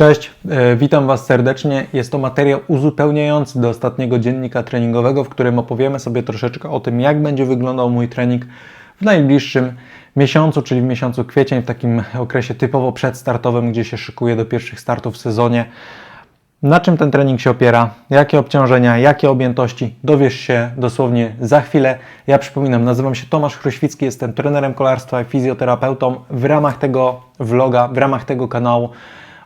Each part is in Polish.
Cześć, e, witam Was serdecznie. Jest to materiał uzupełniający do ostatniego dziennika treningowego, w którym opowiemy sobie troszeczkę o tym, jak będzie wyglądał mój trening w najbliższym miesiącu, czyli w miesiącu kwiecień, w takim okresie typowo przedstartowym, gdzie się szykuję do pierwszych startów w sezonie. Na czym ten trening się opiera, jakie obciążenia, jakie objętości, dowiesz się dosłownie za chwilę. Ja przypominam, nazywam się Tomasz Chroświcki, jestem trenerem kolarstwa i fizjoterapeutą. W ramach tego vloga, w ramach tego kanału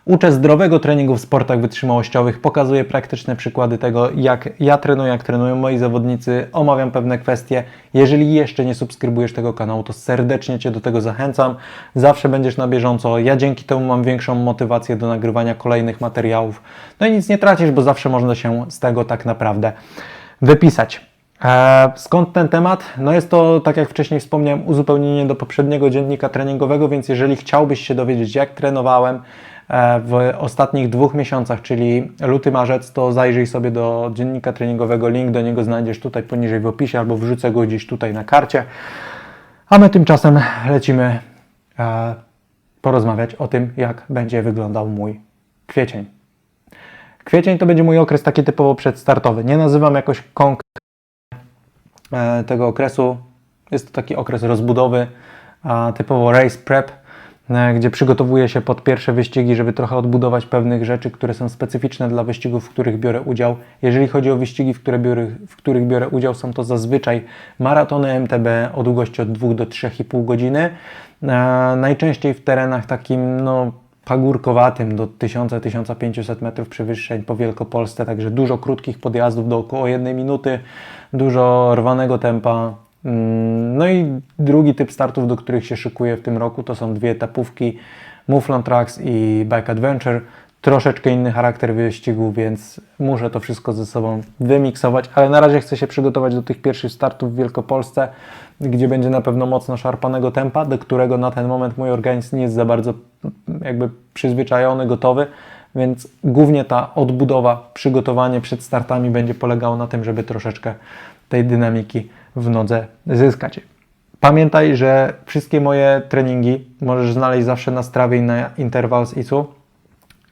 uczę zdrowego treningu w sportach wytrzymałościowych, pokazuję praktyczne przykłady tego, jak ja trenuję, jak trenują moi zawodnicy, omawiam pewne kwestie. Jeżeli jeszcze nie subskrybujesz tego kanału, to serdecznie Cię do tego zachęcam. Zawsze będziesz na bieżąco. Ja dzięki temu mam większą motywację do nagrywania kolejnych materiałów. No i nic nie tracisz, bo zawsze można się z tego tak naprawdę wypisać. E, Skąd ten temat? No jest to, tak jak wcześniej wspomniałem, uzupełnienie do poprzedniego dziennika treningowego, więc jeżeli chciałbyś się dowiedzieć, jak trenowałem w ostatnich dwóch miesiącach, czyli luty, marzec, to zajrzyj sobie do dziennika treningowego. Link do niego znajdziesz tutaj poniżej w opisie albo wrzucę go gdzieś tutaj na karcie. A my tymczasem lecimy e, porozmawiać o tym, jak będzie wyglądał mój kwiecień. Kwiecień to będzie mój okres taki typowo przedstartowy. Nie nazywam jakoś konkretnie e, tego okresu. Jest to taki okres rozbudowy, typowo race prep, e, gdzie przygotowuję się pod pierwsze wyścigi, żeby trochę odbudować pewnych rzeczy, które są specyficzne dla wyścigów, w których biorę udział. Jeżeli chodzi o wyścigi, w, które biorę, w których biorę udział, są to zazwyczaj maratony MTB o długości od 2 do 3,5 godziny. E, najczęściej w terenach takim, no, pagórkowatym do 1000-1500 metrów przewyższeń po Wielkopolsce, także dużo krótkich podjazdów do około jednej minuty, dużo rwanego tempa. Mm, No i drugi typ startów, do których się szykuję w tym roku, to są dwie etapówki Muflon Tracks i Bike Adventure. Troszeczkę inny charakter wyścigu, więc muszę to wszystko ze sobą wymiksować, ale na razie chcę się przygotować do tych pierwszych startów w Wielkopolsce, gdzie będzie na pewno mocno szarpanego tempa, do którego na ten moment mój organizm nie jest za bardzo jakby przyzwyczajony, gotowy, więc głównie ta odbudowa, przygotowanie przed startami będzie polegało na tym, żeby troszeczkę tej dynamiki w nodze zyskać. Pamiętaj, że wszystkie moje treningi możesz znaleźć zawsze na strawie i na Intervals ICU.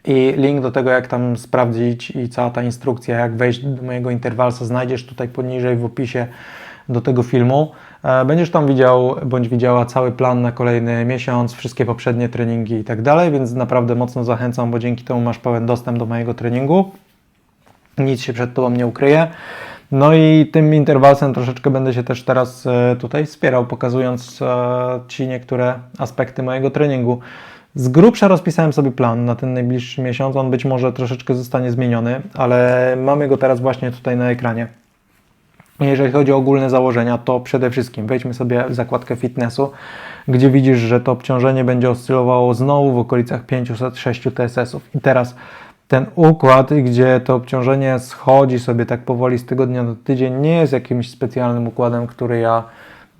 I link do tego, jak tam sprawdzić i cała ta instrukcja, jak wejść do mojego interwalsa, znajdziesz tutaj poniżej w opisie do tego filmu. E, Będziesz tam widział bądź widziała cały plan na kolejny miesiąc, wszystkie poprzednie treningi i tak dalej, więc naprawdę mocno zachęcam, bo dzięki temu masz pełen dostęp do mojego treningu. Nic się przed Tobą nie ukryje. No i tym interwalsem troszeczkę będę się też teraz e, tutaj wspierał, pokazując e, Ci niektóre aspekty mojego treningu. Z grubsza rozpisałem sobie plan na ten najbliższy miesiąc. On być może troszeczkę zostanie zmieniony, ale mamy go teraz właśnie tutaj na ekranie. Jeżeli chodzi o ogólne założenia, to przede wszystkim wejdźmy sobie w zakładkę fitnessu, gdzie widzisz, że to obciążenie będzie oscylowało znowu w okolicach 506 TSS-ów. I teraz ten układ, gdzie to obciążenie schodzi sobie tak powoli z tygodnia na tydzień, nie jest jakimś specjalnym układem, który ja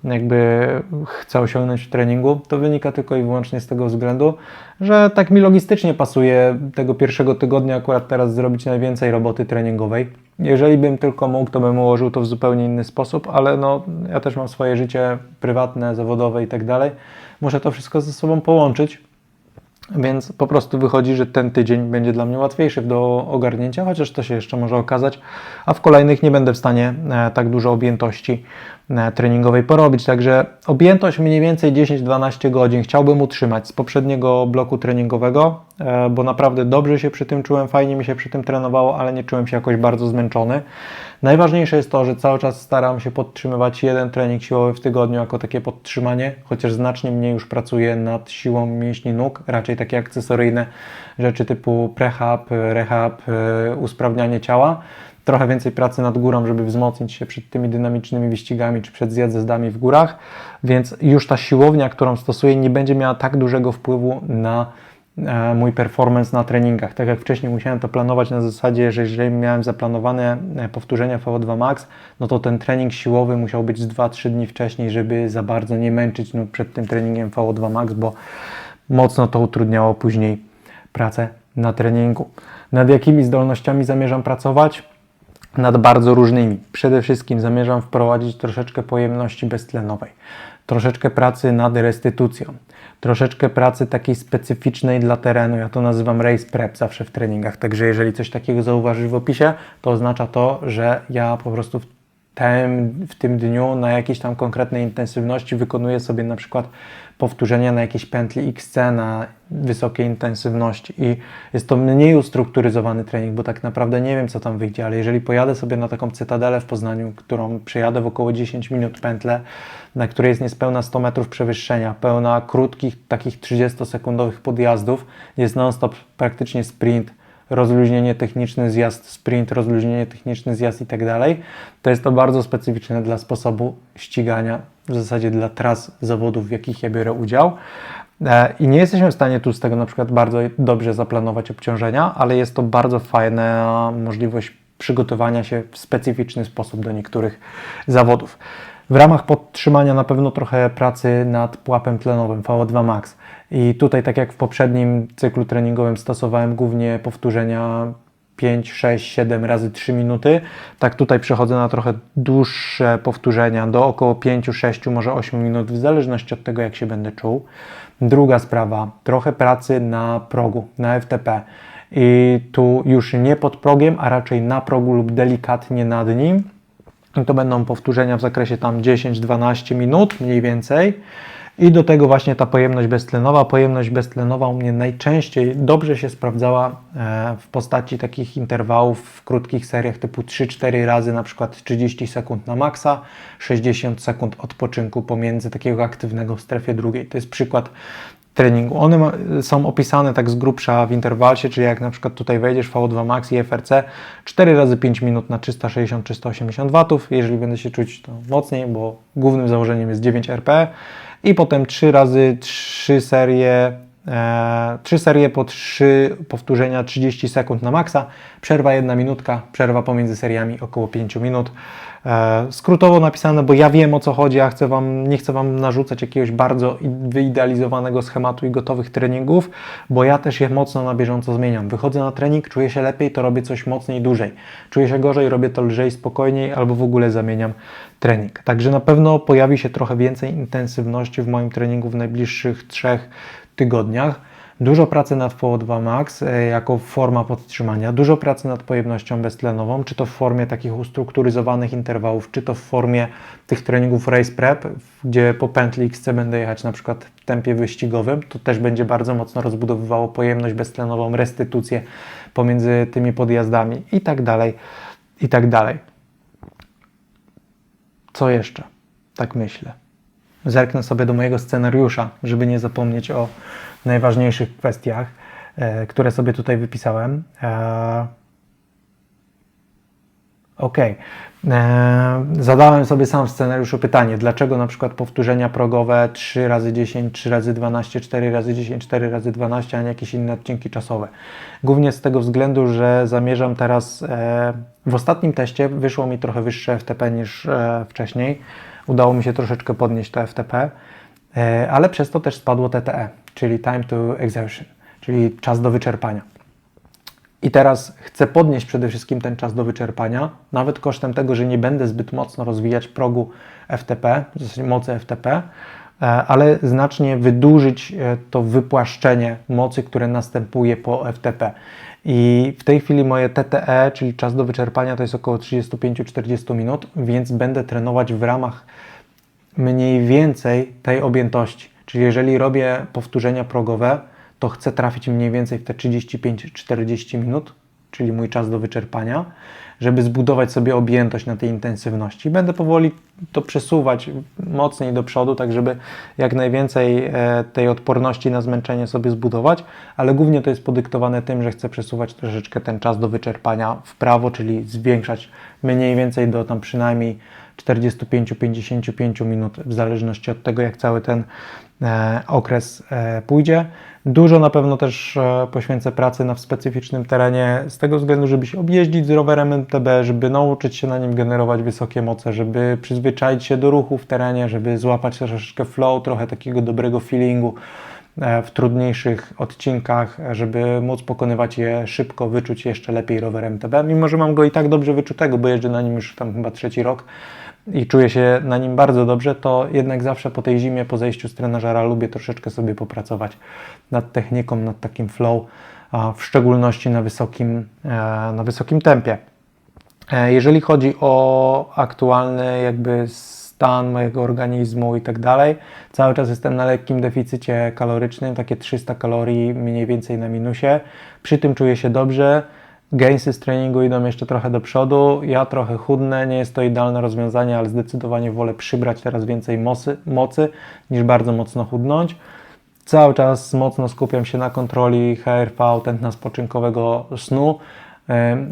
jakby chcę osiągnąć w treningu. To wynika tylko i wyłącznie z tego względu, że tak mi logistycznie pasuje tego pierwszego tygodnia akurat teraz zrobić najwięcej roboty treningowej. Jeżeli bym tylko mógł, to bym ułożył to w zupełnie inny sposób, ale no, ja też mam swoje życie prywatne, zawodowe i tak dalej. Muszę to wszystko ze sobą połączyć. Więc po prostu wychodzi, że ten tydzień będzie dla mnie łatwiejszy do ogarnięcia, chociaż to się jeszcze może okazać, a w kolejnych nie będę w stanie e, tak dużo objętości e, treningowej porobić. Także objętość mniej więcej 10-12 godzin chciałbym utrzymać z poprzedniego bloku treningowego, e, bo naprawdę dobrze się przy tym czułem, fajnie mi się przy tym trenowało, ale nie czułem się jakoś bardzo zmęczony. Najważniejsze jest to, że cały czas staram się podtrzymywać jeden trening siłowy w tygodniu jako takie podtrzymanie, chociaż znacznie mniej już pracuję nad siłą mięśni nóg, raczej takie akcesoryjne rzeczy typu prehab, rehab, e, usprawnianie ciała. Trochę więcej pracy nad górą, żeby wzmocnić się przed tymi dynamicznymi wyścigami czy przed zjazdami w górach, więc już ta siłownia, którą stosuję, nie będzie miała tak dużego wpływu na e, mój performance na treningach. Tak jak wcześniej musiałem to planować na zasadzie, że jeżeli miałem zaplanowane e, powtórzenia VO2 max, no to ten trening siłowy musiał być z 2-3 dni wcześniej, żeby za bardzo nie męczyć no, przed tym treningiem VO2 max, bo mocno to utrudniało później pracę na treningu. Nad jakimi zdolnościami zamierzam pracować? Nad bardzo różnymi. Przede wszystkim zamierzam wprowadzić troszeczkę pojemności beztlenowej. troszeczkę pracy nad restytucją, troszeczkę pracy takiej specyficznej dla terenu. Ja to nazywam race prep zawsze w treningach. Także jeżeli coś takiego zauważysz w opisie, to oznacza to, że ja po prostu w tym, w tym dniu na jakiejś tam konkretnej intensywności wykonuję sobie na przykład powtórzenia na jakiejś pętli XC na wysokiej intensywności. I jest to mniej ustrukturyzowany trening, bo tak naprawdę nie wiem co tam wyjdzie, ale jeżeli pojadę sobie na taką cytadelę w Poznaniu, którą przejadę w około 10 minut pętlę, na której jest niespełna 100 metrów przewyższenia, pełna krótkich, takich 30-sekundowych podjazdów, jest non-stop praktycznie sprint, rozluźnienie techniczny, zjazd sprint, rozluźnienie techniczny, zjazd i tak dalej, to jest to bardzo specyficzne dla sposobu ścigania, w zasadzie dla tras zawodów, w jakich ja biorę udział. E, I nie jesteśmy w stanie tu z tego na przykład bardzo dobrze zaplanować obciążenia, ale jest to bardzo fajna możliwość przygotowania się w specyficzny sposób do niektórych zawodów. W ramach podtrzymania na pewno trochę pracy nad pułapem tlenowym VO2 max. I tutaj, tak jak w poprzednim cyklu treningowym, stosowałem głównie powtórzenia 5, 6, 7 razy 3 minuty. Tak tutaj przechodzę na trochę dłuższe powtórzenia, do około 5, 6, może 8 minut, w zależności od tego, jak się będę czuł. Druga sprawa, trochę pracy na progu, na FTP. I tu już nie pod progiem, a raczej na progu lub delikatnie nad nim. I to będą powtórzenia w zakresie tam 10-12 minut mniej więcej. I do tego właśnie ta pojemność beztlenowa. Pojemność beztlenowa u mnie najczęściej dobrze się sprawdzała e, w postaci takich interwałów w krótkich seriach typu 3-4 razy, na przykład 30 sekund na maksa, 60 sekund odpoczynku pomiędzy takiego aktywnego w strefie drugiej. To jest przykład treningu. One są opisane tak z grubsza w interwalsie, czyli jak na przykład tutaj wejdziesz VO2 Max i FRC 4 razy 5 minut na 360-380 W, jeżeli będę się czuć to mocniej, bo głównym założeniem jest 9 RP i potem 3 razy 3 serie e, 3 serie po 3 powtórzenia 30 sekund na maksa, przerwa 1 minutka, przerwa pomiędzy seriami około 5 minut. E, skrótowo napisane, bo ja wiem o co chodzi, ja chcę wam, nie chcę Wam narzucać jakiegoś bardzo wyidealizowanego schematu i gotowych treningów, bo ja też je mocno na bieżąco zmieniam. Wychodzę na trening, czuję się lepiej, to robię coś mocniej, dłużej. Czuję się gorzej, robię to lżej, spokojniej albo w ogóle zamieniam trening. Także na pewno pojawi się trochę więcej intensywności w moim treningu w najbliższych trzech tygodniach. Dużo pracy nad VO2 Max e, jako forma podtrzymania, dużo pracy nad pojemnością beztlenową, czy to w formie takich ustrukturyzowanych interwałów, czy to w formie tych treningów race prep, gdzie po pętli XC będę jechać na przykład w tempie wyścigowym, to też będzie bardzo mocno rozbudowywało pojemność beztlenową, restytucję pomiędzy tymi podjazdami i tak dalej, i tak dalej. Co jeszcze? Tak myślę. Zerknę sobie do mojego scenariusza, żeby nie zapomnieć o najważniejszych kwestiach, e, które sobie tutaj wypisałem. E, ok. E, zadałem sobie sam w scenariuszu pytanie, dlaczego na przykład powtórzenia progowe 3 razy 10, 3 razy 12, 4 razy 10, 4 razy 12, a nie jakieś inne odcinki czasowe. Głównie z tego względu, że zamierzam teraz, w ostatnim teście wyszło mi trochę wyższe FTP niż wcześniej. Udało mi się troszeczkę podnieść to FTP, ale przez to też spadło TTE czyli time to exertion, czyli czas do wyczerpania. I teraz chcę podnieść przede wszystkim ten czas do wyczerpania, nawet kosztem tego, że nie będę zbyt mocno rozwijać progu FTP, w zasadzie mocy FTP, e, ale znacznie wydłużyć e, to wypłaszczenie mocy, które następuje po FTP. I w tej chwili moje TTE, czyli czas do wyczerpania, to jest około 35-40 minut, więc będę trenować w ramach mniej więcej tej objętości. Czyli jeżeli robię powtórzenia progowe, to chcę trafić mniej więcej w te 35-40 minut, czyli mój czas do wyczerpania, żeby zbudować sobie objętość na tej intensywności. Będę powoli to przesuwać mocniej do przodu, tak żeby jak najwięcej e, tej odporności na zmęczenie sobie zbudować, ale głównie to jest podyktowane tym, że chcę przesuwać troszeczkę ten czas do wyczerpania w prawo, czyli zwiększać mniej więcej do tam przynajmniej 45-55 minut, w zależności od tego, jak cały ten e, okres e, pójdzie. Dużo na pewno też e, poświęcę pracy na specyficznym terenie, z tego względu, żeby się objeździć z rowerem MTB, żeby nauczyć się na nim generować wysokie moce, żeby przyzwyczaić się do ruchu w terenie, żeby złapać troszeczkę flow, trochę takiego dobrego feelingu w trudniejszych odcinkach, żeby móc pokonywać je szybko, wyczuć jeszcze lepiej rower MTB, mimo że mam go i tak dobrze wyczutego, bo jeżdżę na nim już tam chyba trzeci rok, i czuję się na nim bardzo dobrze, to jednak zawsze po tej zimie, po zejściu z trenażera lubię troszeczkę sobie popracować nad techniką, nad takim flow, w szczególności na wysokim, e, na wysokim tempie. E, Jeżeli chodzi o aktualny jakby stan mojego organizmu i tak dalej, cały czas jestem na lekkim deficycie kalorycznym, takie 300 kalorii mniej więcej na minusie. Przy tym czuję się dobrze. Gainsy z treningu idą jeszcze trochę do przodu. Ja trochę chudnę, nie jest to idealne rozwiązanie, ale zdecydowanie wolę przybrać teraz więcej mocy, mocy niż bardzo mocno chudnąć. Cały czas mocno skupiam się na kontroli HRV, tętna spoczynkowego snu,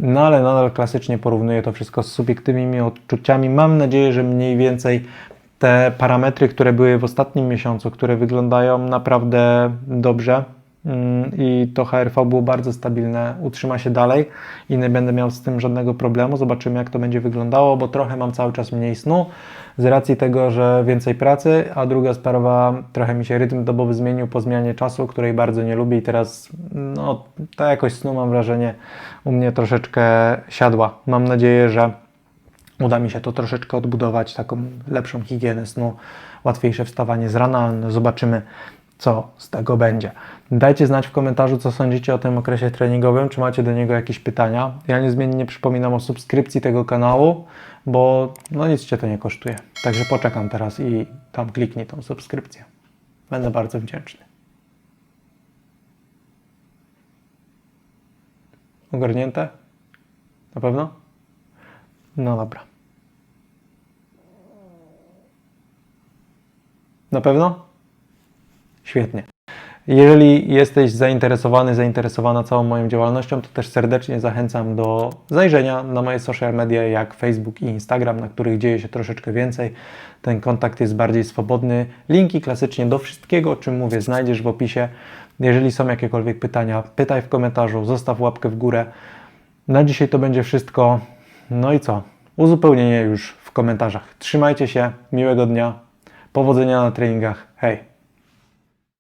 no ale nadal klasycznie porównuję to wszystko z subiektywnymi odczuciami. Mam nadzieję, że mniej więcej te parametry, które były w ostatnim miesiącu, które wyglądają naprawdę dobrze i to HRV było bardzo stabilne, utrzyma się dalej i nie będę miał z tym żadnego problemu. Zobaczymy, jak to będzie wyglądało, bo trochę mam cały czas mniej snu z racji tego, że więcej pracy, a druga sprawa, trochę mi się rytm dobowy zmienił po zmianie czasu, której bardzo nie lubię i teraz no, ta jakość snu mam wrażenie u mnie troszeczkę siadła. Mam nadzieję, że uda mi się to troszeczkę odbudować, taką lepszą higienę snu, łatwiejsze wstawanie z rana. No, Zobaczymy, co z tego będzie. Dajcie znać w komentarzu, co sądzicie o tym okresie treningowym, czy macie do niego jakieś pytania. Ja niezmiennie przypominam o subskrypcji tego kanału, bo no nic Cię to nie kosztuje. Także poczekam teraz i tam kliknij tą subskrypcję. Będę bardzo wdzięczny. Ogarnięte? Na pewno? No dobra. Na pewno? Świetnie. Jeżeli jesteś zainteresowany, zainteresowana całą moją działalnością, to też serdecznie zachęcam do zajrzenia na moje social media, jak Facebook i Instagram, na których dzieje się troszeczkę więcej. Ten kontakt jest bardziej swobodny. Linki klasycznie do wszystkiego, o czym mówię, znajdziesz w opisie. Jeżeli są jakiekolwiek pytania, pytaj w komentarzu, zostaw łapkę w górę. Na dzisiaj to będzie wszystko. No i co? Uzupełnienie już w komentarzach. Trzymajcie się, miłego dnia, powodzenia na treningach. Hej!